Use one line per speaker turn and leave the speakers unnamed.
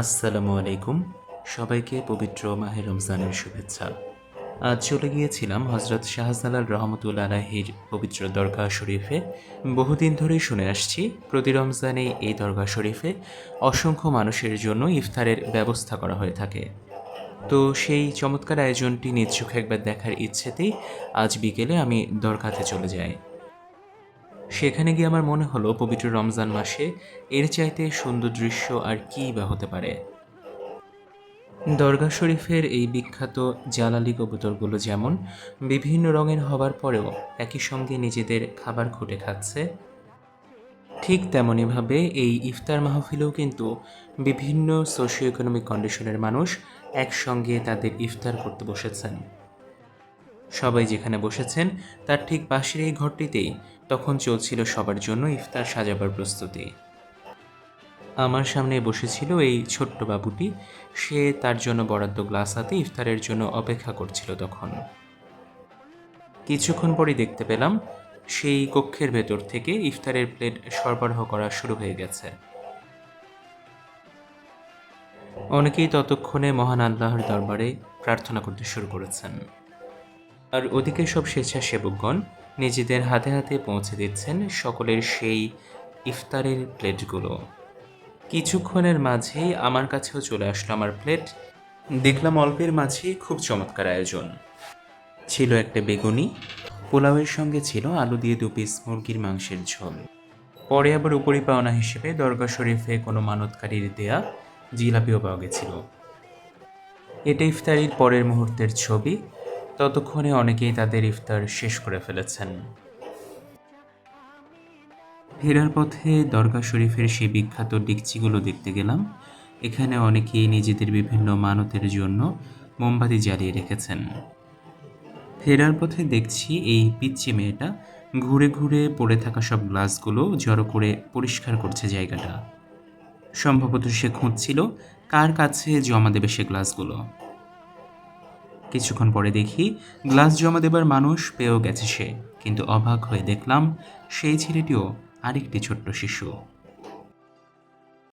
আসসালামু আলাইকুম। সবাইকে পবিত্র মাহের রমজানের শুভেচ্ছা। আজ চলে গিয়েছিলাম হজরত শাহজালাল রহমতুল্লা আলাহির পবিত্র দরগা শরীফে। বহুদিন ধরেই শুনে আসছি, প্রতি রমজানে এই দরগা শরীফে অসংখ্য মানুষের জন্য ইফতারের ব্যবস্থা করা হয়ে থাকে। তো সেই চমৎকার আয়োজনটি নিজ চোখে একবার দেখার ইচ্ছেতেই আজ বিকেলে আমি দরগাতে চলে যাই। সেখানে গিয়ে আমার মনে হলো পবিত্র রমজান মাসে এর চাইতে সুন্দর দৃশ্য আর কী বা হতে পারে। দরগা শরীফের এই বিখ্যাত জালালি কবুতরগুলো যেমন বিভিন্ন রঙের হবার পরেও একই সঙ্গে নিজেদের খাবার খুঁটে খাচ্ছে, ঠিক তেমনইভাবে এই ইফতার মাহফিলেও কিন্তু বিভিন্ন সোশিও ইকোনমিক কন্ডিশনের মানুষ একসঙ্গে তাদের ইফতার করতে বসেছেন। সবাই যেখানে বসেছেন, তার ঠিক পাশের এই ঘরটিতেই তখন চলছিল সবার জন্য ইফতার সাজাবার প্রস্তুতি। আমার সামনে বসেছিল এই ছোট্ট বাবুটি। সে তার জন্য বরাদ্দ গ্লাস হাতে ইফতারের জন্য অপেক্ষা করছিল তখন। কিছুক্ষণ পরই দেখতে পেলাম, সেই কক্ষের ভেতর থেকে ইফতারের প্লেট সরবরাহ করা শুরু হয়ে গেছে। অনেকেই ততক্ষণে মহান আল্লাহর দরবারে প্রার্থনা করতে শুরু করেছেন। আর ওদিকে সব স্বেচ্ছাসেবকগণ নিজেদের হাতে হাতে পৌঁছে দিচ্ছেন সকলের সেই ইফতারের প্লেটগুলো। কিছুক্ষণের মাঝেই আমার কাছেও চলে আসলো আমার প্লেট। দেখলাম অল্পের মাঝেই খুব চমৎকার আয়োজন। ছিল একটা বেগুনি, পোলাওয়ের সঙ্গে ছিল আলু দিয়ে দু পিস মুরগির মাংসের ঝোল। পরে আবার উপরি পাওনা হিসেবে দরগা শরীফে কোনো মানতকারীর দেয়া জিলাপিও পাওয়া গেছিল। এটা ইফতারির পরের মুহূর্তের ছবি ততক্ষণে অনেকেই তাদের ইফতার শেষ করে ফেলেছেন। ফেরার পথে দরগা শরীফের সেই বিখ্যাত ডিকচিগুলো দেখতে গেলাম। এখানে অনেকেই নিজেদের বিভিন্ন মানতের জন্য মোমবাতি জ্বালিয়ে রেখেছেন। ফেরার পথে দেখছি এই পিচ্চি মেয়েটা ঘুরে ঘুরে পড়ে থাকা সব গ্লাসগুলো জড়ো করে পরিষ্কার করছে জায়গাটা। সম্ভবত সে খুঁজছিল কার কাছে জমা দেবে সে গ্লাসগুলো। কিছুক্ষণ পরে দেখি গ্লাস জমা দেবার মানুষ পেয়েও গেছে সে। কিন্তু অবাক হয়ে দেখলাম সেই ছেলেটিও আরেকটি ছোট্ট শিশু।